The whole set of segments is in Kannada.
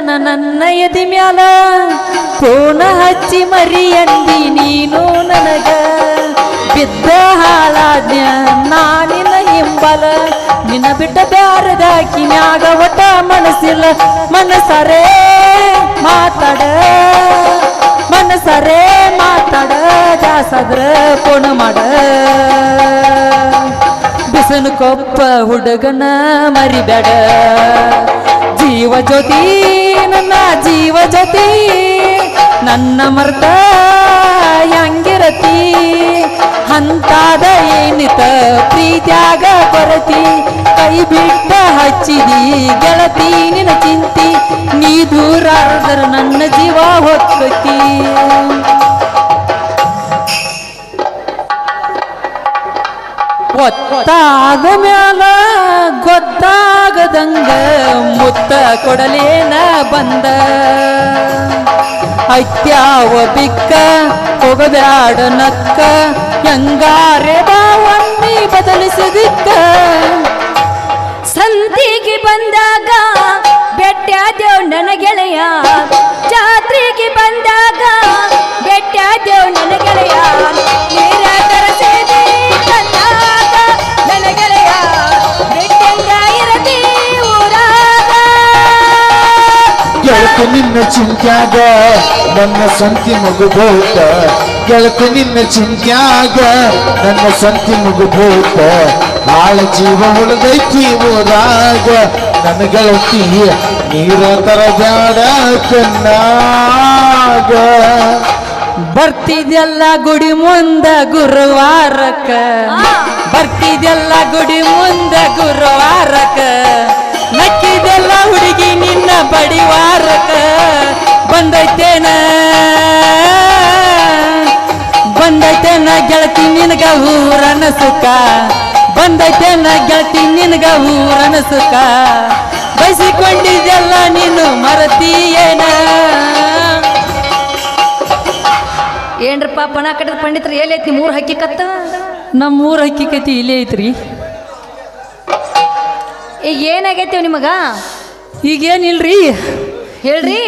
ನನ್ನ ನನ್ನ ಎದಿ ಮ್ಯಾಲ ಕೋನ ಹಚ್ಚಿ ಮರಿಯಂದಿ ನೀನು ನನಗ. ಬಿದ್ದ ಹಾಳಾದ್ಯ ನಾನಿನ ಹಿಂಬಲ, ನಿನ್ನ ಬಿಟ್ಟ ಬ್ಯಾರದಾಕಿ ಮ್ಯಾಗ ಒಟ್ಟ ಮನಸ್ಸಿಲ್ಲ. ಮನಸರೇ ಮಾತಾಡ ಮನಸರೇ ಮಾತಾಡ ಜಾಸದ್ರ ಪೋಣ ಮಾಡ. ಬಿಸನು ಕೊಪ್ಪ ಹುಡುಗನ ಮರಿಬೇಡ ಜೀವ ಜ್ಯೋತಿ ನನ್ನ ಮರ್ತ ಹೆಂಗಿರತಿ ಅಂತಾದ ಏನಿತ ಪ್ರೀತ್ಯಾಗ ಕೊರತಿ? ಕೈ ಬಿಟ್ಟ ಹಚ್ಚಿದಿ ಗೆಳತಿ ನಿನ ಚಿಂತಿ? ನೀ ದೂರ ಆದ್ರ ನನ್ನ ಜೀವ ಹೊಕ್ಕತಿ ಒತ್ತಾದ ಮ್ಯಾಲ ಗೊತ್ತಾಗದಂಗ ಮುತ್ತ ಕೊಡಲೇನ ಬಂದ? ಐತ್ಯಾವ ಬಿಕ್ಕ ಹೊಗದಾಡ ನಕ್ಕ ಹೆಂಗಾರೆ ಬಾವಮ್ಮಿ ಬದಲಿಸದಿಕ್ಕ. ಸಂತಿಗೆ ಬಂದಾಗ ಬೆಟ್ಟಾದೇವ್ ನನ್ನ ಗೆಳೆಯ. ಜಾತ್ರೆಗೆ ಬಂದಾಗ ಬೆಟ್ಟಾದೇವ್ ನನ್ನ ಗೆಳೆಯ. ಗೆಳತಿ ನಿನ್ನ ಚಿಂತ್ಯಾಗ ನನ್ನ ಸಂತಿ ಮುಗುಬೋತ ಗೆಳತಿ ನಿನ್ನ ಚಿಂತ್ಯಾಗ ನನ್ನ ಸಂತಿ ಮುಗುಬೋತ ಆಳ ಜೀವ ಉಳಿದೈತಿ ಊರಾಗ ನನ್ನ ಗೆಳತಿ ನೀರ ತರ ಬ್ಯಾಡ ಕನ್ನಾಗ ಬರ್ತಿದೆಲ್ಲ ಗುಡಿ ಮುಂದ ಗುರುವಾರಕ್ಕ. ಬರ್ತಿದೆಲ್ಲ ಗುಡಿ ಮುಂದ ಗುರುವಾರಕ್ಕ. ನಕ್ಕಿದೆಲ್ಲ ಹುಡುಗಿ ನಿನ್ನ ಬಡಿವಾರಕ ಬಂದೈತೇನ? ಬಂದೈತೇನ ಗೆಳತಿ ನಿನಗ ಊರನ ಸುಖ ಬಂದೈತೇನ ಗೆಳತಿ ನಿನಗ ಊರನ ಸುಖ ಬಯಸಿಕೊಂಡಿದ್ದೆಲ್ಲ ನೀನು ಮರತೀಯೇನ? ಏನ್ರಪ್ಪ ಪಣ ಕಟ್ಟದ ಪಂಡಿತರು ಎಲ್ಲೈತಿ ಮೂರು ಹಕ್ಕಿ ಕತ್ತ? ನಮ್ಮೂರ ಹಕ್ಕಿಕತಿ ಇಲ್ಲೇ ಐತ್ರಿ. ಈಗ ಏನಾಗೈತಿ ನಿಮಗ? ಈಗೇನಿಲ್ರಿ? ಹೇಳ್ರಿ.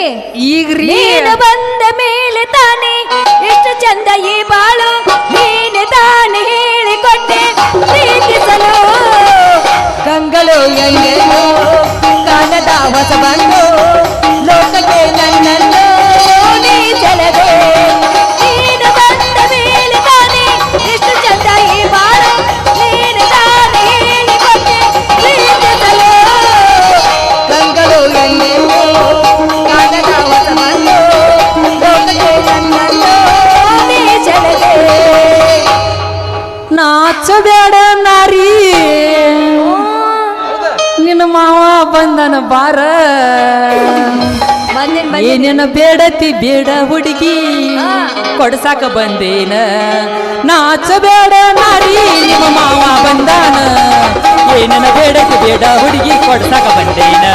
ಈಗ ನೀನು ಬಂದ ಮೇಲೆ ತಾನೆ ಎಷ್ಟು ಚಂದ ಈ ಬಾಳು. ನೀನೆ ತಾನೆ ಹೇಳಿಕೊಟ್ಟೆ ಪ್ರೀತಿಸಲು. ಕಂಗಳು ಎಣ್ಣೆನು ಕಾಣದ ಹೊಸ ಬಂದು ಬೇಡತಿ ಬೇಡ ಹುಡುಗಿ. ಕೊಡ್ಸಾಕ ಬಂದೇನ? ನಾಚಬೇಡ ನಾರಿ ನಿಮ್ಮ ಮಾವ ಬಂದಾನ? ಏನನ ಬೇಡತಿ ಬೇಡ ಹುಡುಗಿ ಕೊಡ್ಸಾಕ ಬಂದೇನ?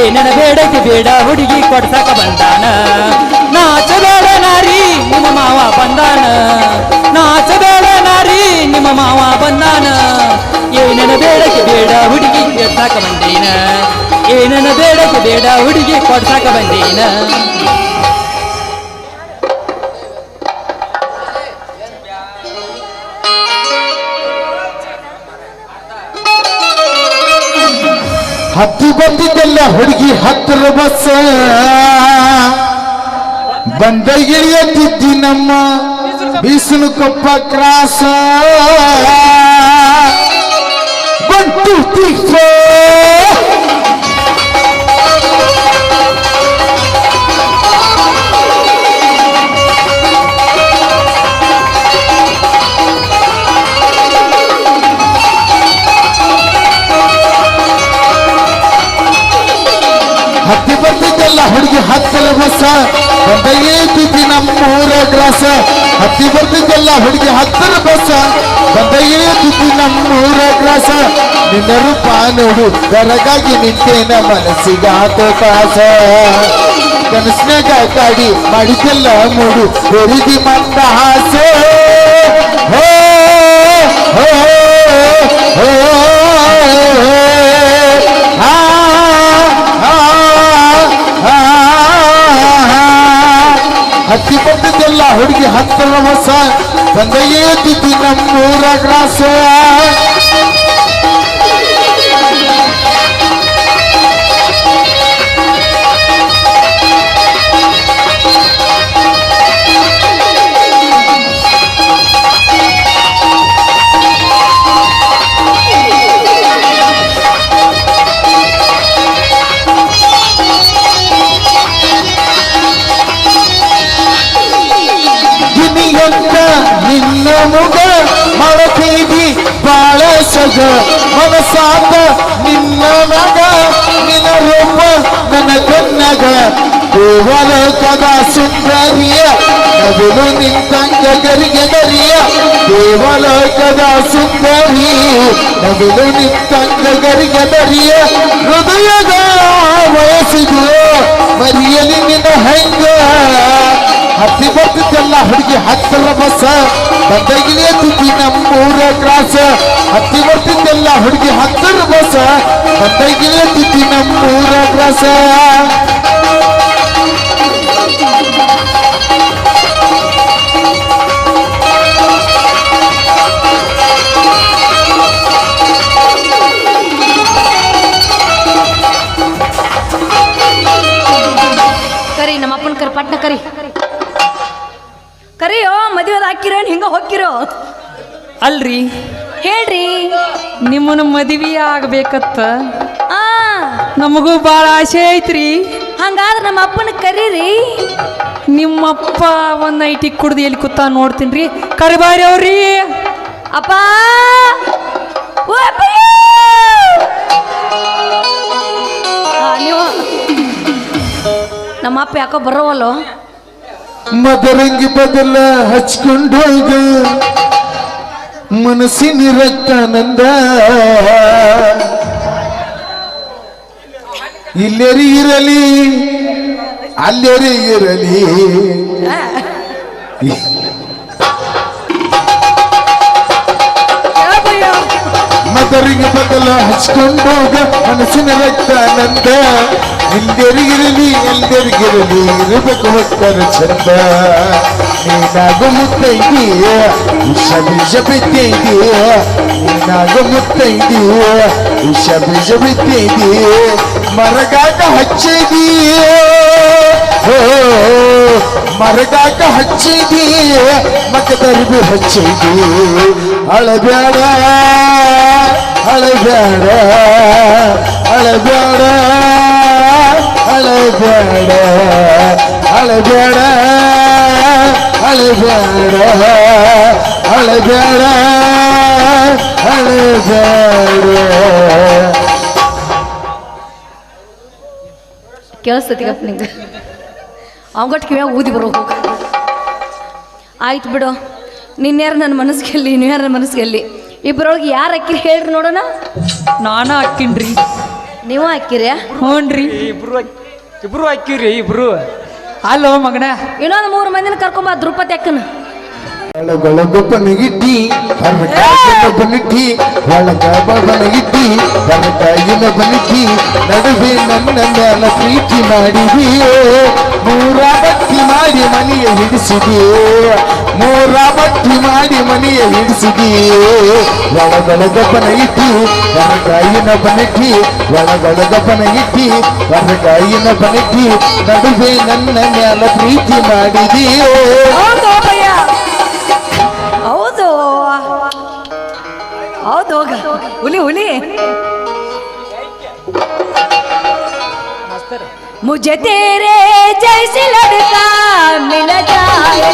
ಏನನ ಬೇಡತಿ ಬೇಡ ಹುಡುಗಿ ಕೊಡ್ಸಾಕ ಬಂದಾನ? ನಾಚ ನಾಚಬೇಡ ನಾರಿ ನಿಮ್ಮ ಮಾವ ಬಂದಾನ? ನಾಚ ನಾಚಬೇಡ ನಾರಿ ನಿಮ್ಮ ಮಾವ ಬಂದಾನ? ಏನನ ಬೇಡಕ್ಕೆ ಬೇಡ ಹುಡುಗಿ ಕೊಡ್ಸಾಕ ಬಂದೇನ? ಏನೇನ ಬೇಡಕ್ಕೆ ಬೇಡ, ಹುಡುಗಿ ಕೊಡ್ಸಾಕ ಬಂದೇನ. ಹತ್ತು ಬಂದಿದ್ದೆಲ್ಲ ಹುಡುಗಿ ಹತ್ತರ ಬಸ್ಸ ಬಂದ ಇಳಿಯತ್ತಿದ್ದಿ ನಮ್ಮ ಬೀಸಲು ಕೊಪ್ಪ ಕ್ರಾಸ. ಬಂತು ತೀರ್ಥ. ಹತ್ತಿ ಬರ್ತಿದ್ದೆಲ್ಲ ಹುಡುಗಿ ಹತ್ತರ ಬಸ ಬಂದೆಯೇ ಏತಿದ್ದಿ ನಮ್ಮೂರ ಗ್ರಾಸ ನಿನ್ನ ರೂಪ ನೋಡು ಬೆರಗಾಗಿ ನಿಂತೇನ ಮನಸ್ಸಿಗಾತ ಕಾಸ ಕನಸಿನಾಗ ಕಾಡಿ ಮಾಡಿದ್ದೆಲ್ಲ ಮೂಡು ಬೆರಿದಿ ಮಂದ ಹಾಸೆ ಹೋ ಹೋ ಹೋ ಆ ಆ ಎಲ್ಲ ಹುಡುಗಿ ಹತ್ತಿರ ಹೊಸ ಬಂದಯ್ಯೇ ತಿದ್ದಿ ನಮ್ಮೂರ ಗ್ರಾಸ ಕನ್ನಗ ದೇವಲೋಕದ ಸುಂದರಿಯ ನವಿಲು ನಿಂತಂಗ ಗರಿಗೆ ಗರಿಯ ದೇವಲೋಕದ ಸುಂದರಿ ನವಿಲು ನಿಂತಂಗ ಗರಿಗೆ ಗರಿಯ ಹೃದಯದ ವಯಸ್ಸಿದು, ಮರಿಯಲಿ ನಿನ್ನ ಹೆಂಗ? ಹತ್ತಿ ಬರ್ತಿದ್ದೆಲ್ಲ ಹುಡುಗಿ ಹತ್ತರ ಬಸ್ ಬಂದಗಿಲೇ ತುದಿ ನಮ್ಮೂರ ಕ್ರಾಸ ಹತ್ತಿ ಬರ್ತಿದ್ದಲ್ಲ ಹುಡುಗಿ ಹತ್ತರ ಬಸ್ ಬಂದಗಿನೇ ತುದಿ ನಮ್ಮೂರ ಕ್ರಾಸ ಕರಿ ನಮ್ಮ ಅಪ್ಪನ ಕರಿ ಪಟ್ನ ಕರಿ ಕರಿಯೋ ಮದುವೆ ಹಾಕಿರೇನ್ ಹಿಂಗ ಹೊಕ್ಕಿರೋ ಅಲ್ರಿ ಹೇಳ್ರಿ ನಿಮ್ಮನ್ನ ಮದುವೆ ಆಗ್ಬೇಕತ್ತ. ಆ. ನಮಗೂ ಭಾಳ ಆಸೆ ಐತ್ರಿ. ಹಂಗಾದ್ರೆ ನಮ್ಮ ಅಪ್ಪನ ಕರೀರಿ. ನಿಮ್ಮಪ್ಪ ಒಂದ್ ನೈಟಿ ಕುಡ್ದು ಎಲ್ಲಿ ಕೂತ ನೋಡ್ತೀನಿ ರೀ ಕರಿಬಾರಿ ಅವ್ರಿ. ಅಪ್ಪ. ಓ ಅಪ್ಪಿ! ನೀವು. ನಮ್ಮ ಅಪ್ಪ ಯಾಕೋ ಬರೋವಲ್ಲೋ? ಮದರಂಗಿ ಬದಲ ಹಚ್ಕೊಂಡು ಹೋಗ. ಮನಸ್ಸಿನ ರಕ್ತಾನಂದ. ಇಲ್ಲೇರಿ ಇರಲಿ ಅಲ್ಲೇರಿ ಇರಲಿ. ಸದರಿಗೆ ಬದಲ ಹಚ್ಕೊಂಡೋಗ ಮನಸ್ಸಿನ ರಕ್ತ ನಂದ. ಹಿಂದೆರಿಗಿರಲಿ ಎಲ್ಲರಿಗಿರಲಿ ಇರಬೇಕು ಹೊತ್ತರ ಚಂದ. ನೀನಾಗು ಮುತ್ತೈದೀಯ, ವಿಷ ಬೀಜ ಬಿದ್ದೈದೀಯ ನೀನಾಗು ಮುತ್ತೈದೀಯ, ವಿಷ ಬೀಜ ಬಿದ್ದೈದೀಯ ಮರಗಾಗ ಹಚ್ಚಿದೀಯ. ಮರಗಾಗ ಹಚ್ಚಿದೀಯ ಮಕದಲ್ಲಿ ಹಚ್ಚಿದೀಯ. ಹಚ್ಚಿದಿ ಅಳಬ್ಯಾಡ ಅಳಬ್ಯಾಡ ಅಳಬ್ಯಾಡ ಅಳಬ್ಯಾಡ ಅಳಬ್ಯಾಡ ಅಳಬ್ಯಾಡ ಅಳಬ್ಯಾಡ ಅಳಬ್ಯಾಡ ಕೇಳಿಸ್ತತಿಗಪ್ಪ ನಿಂಗೆ ಅವಗಟ್ಟು ಕಿವ್ಯಾಗ ಊದಿ ಬರೋ ಆಯ್ತು ಬಿಡು ನಿನ್ಯಾರು ನನ್ನ ಮನಸ್ಸು ಗೆಲ್ಲಿ ಯಾರ ನನ್ನ ಮನಸ್ಸು ಗೆಲ್ಲಿ ಇಬ್ಬರೊಳಗೆ ಯಾರು ಅಕ್ಕಿರಿ ಹೇಳ್ರಿ ನೋಡೋಣ? ನಾನು ಅಕ್ಕಿನ್ರಿ. ನೀವು ಹಾಕಿರಿ ಹ್ಞೂನ್ರಿ ಇಬ್ರು ಇಬ್ರು ಹಾಕಿವ್ರಿ ಇಬ್ರು. ಅಲ್ಲೋ ಮಗನ. ಇನ್ನೊಂದು ಮೂರು ಮಂದಿನ ಕರ್ಕೊಂಬ ದೃಪತಿ ಅಕ್ಕನ. వాళ్ళ గొలగ పనిగిట్టి అరకాయిన పనికి వాళ్ళ గబనిగిట్టి అరకాయిన పనికి నడువే నన్న ಮ್ಯಾಲ ಪ್ರೀತಿ ಮಾಡಿದೆ ನೂರ ಬಟ್ಟಿ ಮಾಡಿ ಮನೆಯ ಹಿಡಿಸಿದೆ ನೂರ ಬಟ್ಟಿ ಮಾಡಿ ಮನೆಯ ಹಿಡಿಸಿದೆ ಒಳಗೊಳಗ ಪನ ಇಟ್ಟಿ ಒರಗಾಯಿನ ಬನಟಿ ಒಳಗೊಳಗ ಪನ ಇಟ್ಟಿ ಒರಗಾಯಿನ ಬನಟಿ ನಡುವೆ ನನ್ನ ಮ್ಯಾಲ ಪ್ರೀತಿ ಮಾಡಿದೆಯೋ मुझे तेरे जैसे लड़का मिल जाए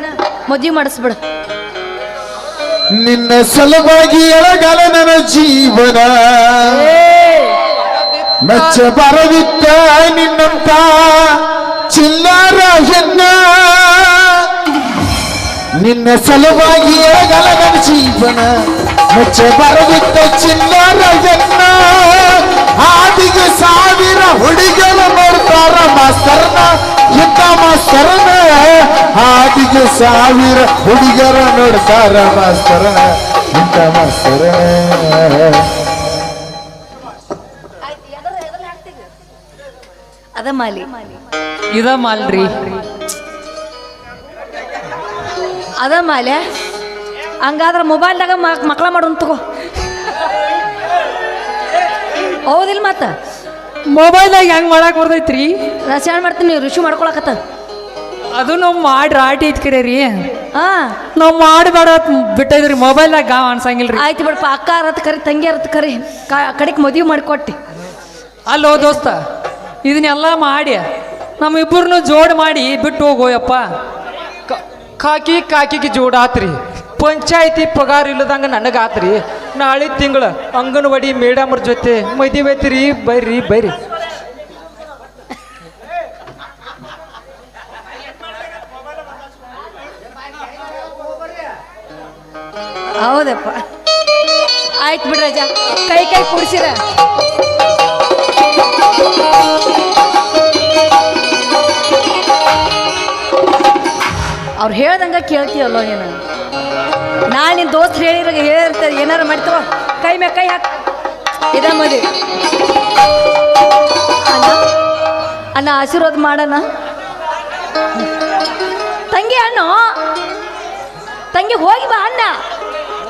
ನೀನ ಮದ್ವಿ ಮಾಡಿಸ್ಬಿಡು. ನಿನ್ನ ಸಲುವಾಗಿ ಎಳಗಲ ನನ್ನ ಜೀವನ. ಮೆಚ್ಚ ಬರದಿತ್ತ ನಿನ್ನಂತ ಚಿಲ್ಲರ ಹೆಣ್ಣ. ನಿನ್ನ ಸಲುವಾಗಿ ಎಳಗಲ ನನ್ನ ಜೀವನ. ಮೆಚ್ಚ ಬರದಿತ್ತ ಚಿಲ್ಲಾರ ಹೆಣ್ಣ. ಆದಿಗೆ ಸಾವಿರ ಹುಡುಗರು ನೋಡ್ತಾರ ಮಾಸ್ತರ್ನ ಇದ್ದ ಮಾಸ್ತರ್ನ. ಆದಿಗೆ ಸಾವಿರ ಹುಡುಗರ ನೋಡ್ತಾರ ಮಾಸ್ತರ ಇಂಥ ಮಾಸ್ತರ. ಅದ ಮಾಲಿ ಇದ ಮಾಲ್ರಿ ಅದ ಮಾಲೆ ಹಂಗಾದ್ರೆ ಮೊಬೈಲ್ದಾಗ ಮಕ್ಳ ಮಾಡೋನ್ ತಗೋ. ಹೌದಿಲ್ಲ ಮತ್ತ ಮೊಬೈಲ್ದಾಗ ಹೆಂಗ್ ಮಾಡಕ್ ಬರ್ತೈತ್ರಿ? ರಸ ಮಾಡ್ತೀನಿ ನೀವು ರಿಶು ಮಾಡ್ಕೊಳಕತ್ತ. ಅದು ನಾವು ಮಾಡಿ ರಾಟಿ ಐತ್ಕರೆ ರೀ. ಹಾ. ನಾವು ಮಾಡಬೇಡ ಬಿಟ್ಟಿದ್ರಿ ಮೊಬೈಲ್ದಾಗ ಗಾವ್ ಅನ್ಸಂಗಿಲ್ರಿ. ಆಯ್ತು ಬಿಡಪ್ಪ ಅಕ್ಕ ಅರತ್ ಕರಿ ತಂಗಿ ಅರತ್ ಕರಿ ಕಡೆಗೆ ಮದುವೆ ಮಾಡಿಕೊಟ್ಟಿ. ಅಲ್ಲೋ ದೋಸ್ತ ಇದನ್ನೆಲ್ಲ ಮಾಡಿ ನಮ್ಮಿಬ್ಬರನ್ನು ಜೋಡ್ ಮಾಡಿ ಬಿಟ್ಟು ಹೋಗೋಯಪ್ಪ. ಕ- ಕಾಕಿ ಕಾಕಿಗೆ ಜೋಡಾತ್ರಿ ಪಂಚಾಯತಿ ಪಗಾರ ಇಲ್ಲದಂಗ ನನಗೆ ಆತ್ರಿ ನಾಳೆ ತಿಂಗಳ ಅಂಗನವಾಡಿ ಮೇಡಮ್ರ ಜೊತೆ ಮದುವೆ ಐತ್ರಿ ಬೈರಿ ಬರ್ರಿ ಹೌದಪ್ಪ. ಆಯ್ತು ಬಿಡ್ರಜ ಕೈ ಕೈ ಕುಡಿಸಿರ. ಅವ್ರು ಹೇಳ್ದಂಗ ಕೇಳ್ತೀವಲ್ಲೋ ನೀನು? ನಾಳೆ ನಿನ್ನ ದೋಸ್ತ್ ಹೇಳಿರ ಹೇಳಿರ್ತಾರೆ, ಏನಾರು ಮಾಡ್ತವ ಕೈ ಮ್ಯಾಗ ಕೈ ಹಾಕ್. ಇದ ಮದುವೆ. ಅಣ್ಣ ಅಣ್ಣ ಆಶೀರ್ವಾದ ಮಾಡೋಣ. ತಂಗಿ ಅಣ್ಣ, ತಂಗಿ ಹೋಗಿ ಬಾ ಅಣ್ಣ.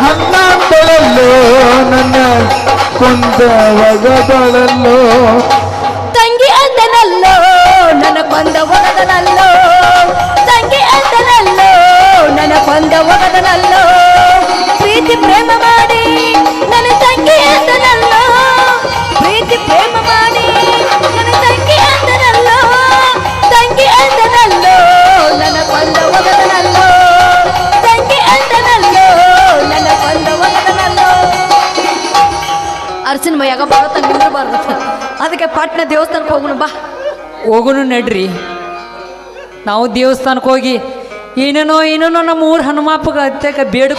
ತಂಗಿ ಬಳಲ್ಲೋ ನನ್ನ ಕೊಂದ ಬಳಲ್ಲೋ ತಂಗಿ ಅಂದನಲ್ಲೋ, ನನ್ನ ಕೊಂದ ಒಗದನಲ್ಲೋ ತಂಗಿ ಅಂದನಲ್ಲೋ, ನನ್ನ ಕೊಂದ ಒಗದನಲ್ಲೋ ಪ್ರೀತಿ ಪ್ರೇಮ ಮಾಡಿ ಪಟ್ನ ದೇವಸ್ಥಾನಕ್ಕೆ ಹೋಗೋಣ ಬಾ. ಹೋಗುನು ನಡ್ರಿ. ನಾವು ದೇವಸ್ಥಾನಕ್ಕೆ ಹೋಗಿ ಏನೇನೋ ಏನೇನೋ ನಮ್ಮ ಊರ ಹನುಮಪ್ಪಗ ಅತ್ಯಕ ಬೇಡ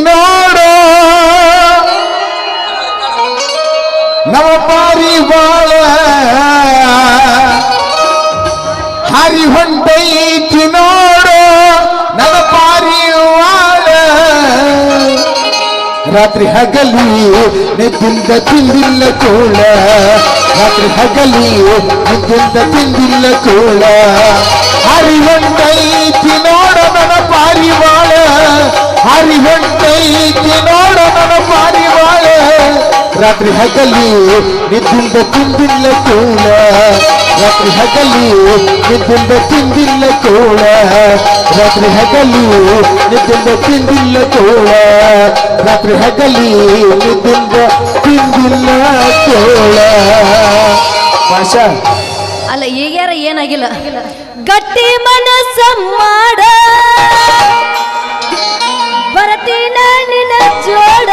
ನೋಡೋ. ನವ ಪಾರಿವಾಳ ಹರಿ ರಾತ್ರಿ ಹಗಲಿ ನಿದ್ದಿಂದ ತಿಂದಿಲ್ಲ ಕೋಳ ರಾತ್ರಿ ಹಗಲಿ ನಿದ್ದಿಂದ ತಿಂದಿಲ್ಲ ಕೋಳ ಹರಿ ಹೊಂಟೈತಿ ನೋಡ ನನ್ನ ಪಾರಿವಾಳ. ಹರಿ ಹೊಂಟೈತಿ ನೋಡ ನನ್ನ ಪಾರಿವಾಳ. ರಾತ್ರಿ ಹಗಲಿ ನಿದ್ದಿಂದ ತಿಂದಿಲ್ಲ ಕೋಳ ರಾತ್ರಿ ಹಗಲಿ ನಿದ್ದಿಂದ ತಿಂದಿಲ್ಲ ಕೋಳ ರಾತ್ರಿ ಹಗಲಿ ನಿದ್ದಿಂದ ತಿಂದಿಲ್ಲ ಕೋಳ ರಾತ್ರಿ ಹಗಲಿ ನಿದ್ದಿಂದ ತಿಂದಿಲ್ಲ ಕೋಳ ಭಾಷಾ. ಅಲ್ಲ ಈಗ್ಯಾರ ಏನಾಗಿಲ್ಲ? ಗಟ್ಟಿ ಮನಸ್ಸ ಮಾಡ. ಬರತೀನ ನಿನ್ನ ಜೋಡ.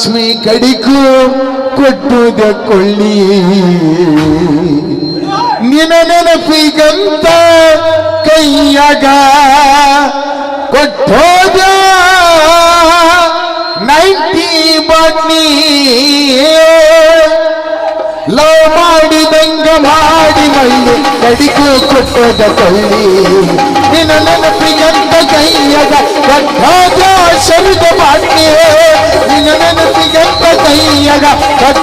ಲಕ್ಷ್ಮಿ ಕಡಿಕು ಕೊಟ್ಟುದ ಕೊಳ್ಳಿ. ನಿನ ನೆನಪಿಗಂತ ಕೈಯಗ ಕೊಟ್ಟೋದ ನೈಂಟಿ ಬನ್ನಿ. ಲವ್ ಮಾಡಿದಂಗ ಮಾಡಿ ಮಲ್ಲಿ ಕಡಿಕು ಕೊಟ್ಟದ ಕೊಳ್ಳಿ. ನಿನ್ನ ನೆನಪಿಗಂತ ಕೈಯಗ ಕೊಟ್ಟೋದ ಶಬ್ದ ಮಾಡಿ ನಿನ್ನ ನೆನಪಿಗಂತ ಕೈಯಗ ಕಟ್ಟ